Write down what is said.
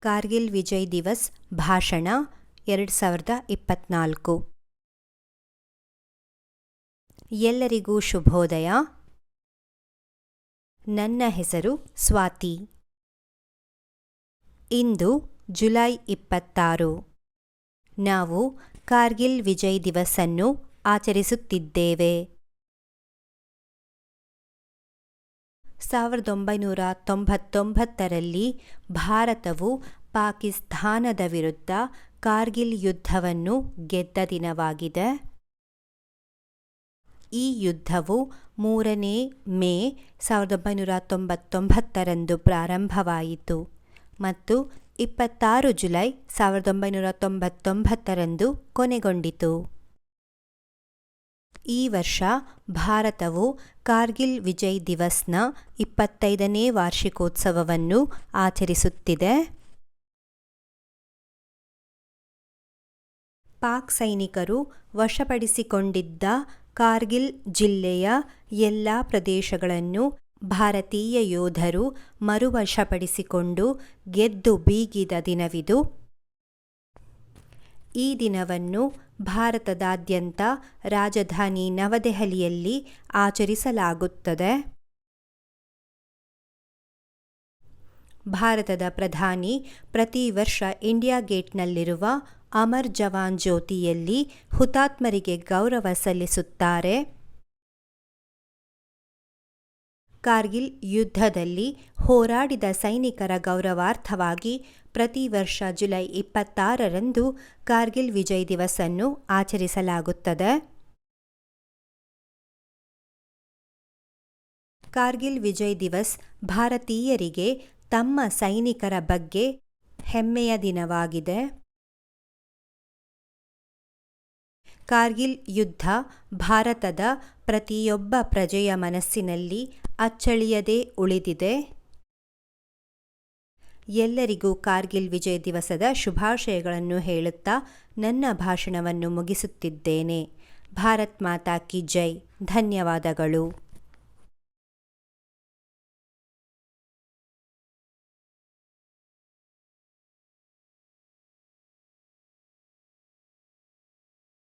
ಕಾರ್ಗಿಲ್ ವಿಜಯ್ ದಿವಸ್ ಭಾಷಣ ಎರಡು ಸಾವಿರದ ಇಪ್ಪತ್ತ್ನಾಲ್ಕು ಎಲ್ಲರಿಗೂ ಶುಭೋದಯ. ನನ್ನ ಹೆಸರು ಸ್ವಾತಿ. ಇಂದು ಜುಲೈ ಇಪ್ಪತ್ತಾರು. ನಾವು ಕಾರ್ಗಿಲ್ ವಿಜಯ್ ದಿವಸನ್ನು ಆಚರಿಸುತ್ತಿದ್ದೇವೆ. ಸಾವಿರದ ಒಂಬೈನೂರ ತೊಂಬತ್ತೊಂಬತ್ತರಲ್ಲಿ ಭಾರತವು ಪಾಕಿಸ್ತಾನದ ವಿರುದ್ಧ ಕಾರ್ಗಿಲ್ ಯುದ್ಧವನ್ನು ಗೆದ್ದ ದಿನವಾಗಿದೆ. ಈ ಯುದ್ಧವು ಮೂರನೇ ಮೇ ಸಾವಿರದ ಒಂಬೈನೂರ ತೊಂಬತ್ತೊಂಬತ್ತರಂದು ಪ್ರಾರಂಭವಾಯಿತು ಮತ್ತು ಇಪ್ಪತ್ತಾರು ಜುಲೈ ಸಾವಿರದ ಒಂಬೈನೂರ ತೊಂಬತ್ತೊಂಬತ್ತರಂದು ಕೊನೆಗೊಂಡಿತು. ಈ ವರ್ಷ ಭಾರತವು ಕಾರ್ಗಿಲ್ ವಿಜಯ್ ದಿವಸ್ನ ಇಪ್ಪತ್ತೈದನೇ ವಾರ್ಷಿಕೋತ್ಸವವನ್ನು ಆಚರಿಸುತ್ತಿದೆ. ಪಾಕ್ ಸೈನಿಕರು ವಶಪಡಿಸಿಕೊಂಡಿದ್ದ ಕಾರ್ಗಿಲ್ ಜಿಲ್ಲೆಯ ಎಲ್ಲ ಪ್ರದೇಶಗಳನ್ನು ಭಾರತೀಯ ಯೋಧರು ಮರುವಶಪಡಿಸಿಕೊಂಡು ಗೆದ್ದು ಬೀಗಿದ ದಿನವಿದು. ಈ ದಿನವನ್ನು ಭಾರತದಾದ್ಯಂತ ರಾಜಧಾನಿ ನವದೆಹಲಿಯಲ್ಲಿ ಆಚರಿಸಲಾಗುತ್ತದೆ. ಭಾರತದ ಪ್ರಧಾನಿ ಪ್ರತಿ ವರ್ಷ ಇಂಡಿಯಾ ಗೇಟ್ನಲ್ಲಿರುವ ಅಮರ್ ಜವಾನ್ ಜ್ಯೋತಿಯಲ್ಲಿ ಹುತಾತ್ಮರಿಗೆ ಗೌರವ ಸಲ್ಲಿಸುತ್ತಾರೆ. ಕಾರ್ಗಿಲ್ ಯುದ್ಧದಲ್ಲಿ ಹೋರಾಡಿದ ಸೈನಿಕರ ಗೌರವಾರ್ಥವಾಗಿ ಪ್ರತಿ ವರ್ಷ ಜುಲೈ ಇಪ್ಪತ್ತಾರರಂದು ಕಾರ್ಗಿಲ್ ವಿಜಯ್ ದಿವಸನ್ನು ಆಚರಿಸಲಾಗುತ್ತದೆ. ಕಾರ್ಗಿಲ್ ವಿಜಯ್ ದಿವಸ್ ಭಾರತೀಯರಿಗೆ ತಮ್ಮ ಸೈನಿಕರ ಬಗ್ಗೆ ಹೆಮ್ಮೆಯ ದಿನವಾಗಿದೆ. ಕಾರ್ಗಿಲ್ ಯುದ್ಧ ಭಾರತದ ಪ್ರತಿಯೊಬ್ಬ ಪ್ರಜೆಯ ಮನಸ್ಸಿನಲ್ಲಿ ಅಚ್ಚಳಿಯದೆ ಉಳಿದಿದೆ. ಎಲ್ಲರಿಗೂ ಕಾರ್ಗಿಲ್ ವಿಜಯ್ ದಿವಸದ ಶುಭಾಶಯಗಳನ್ನು ಹೇಳುತ್ತಾ ನನ್ನ ಭಾಷಣವನ್ನು ಮುಗಿಸುತ್ತಿದ್ದೇನೆ. ಭಾರತ್ ಮಾತಾ ಕಿ ಜೈ. ಧನ್ಯವಾದಗಳು.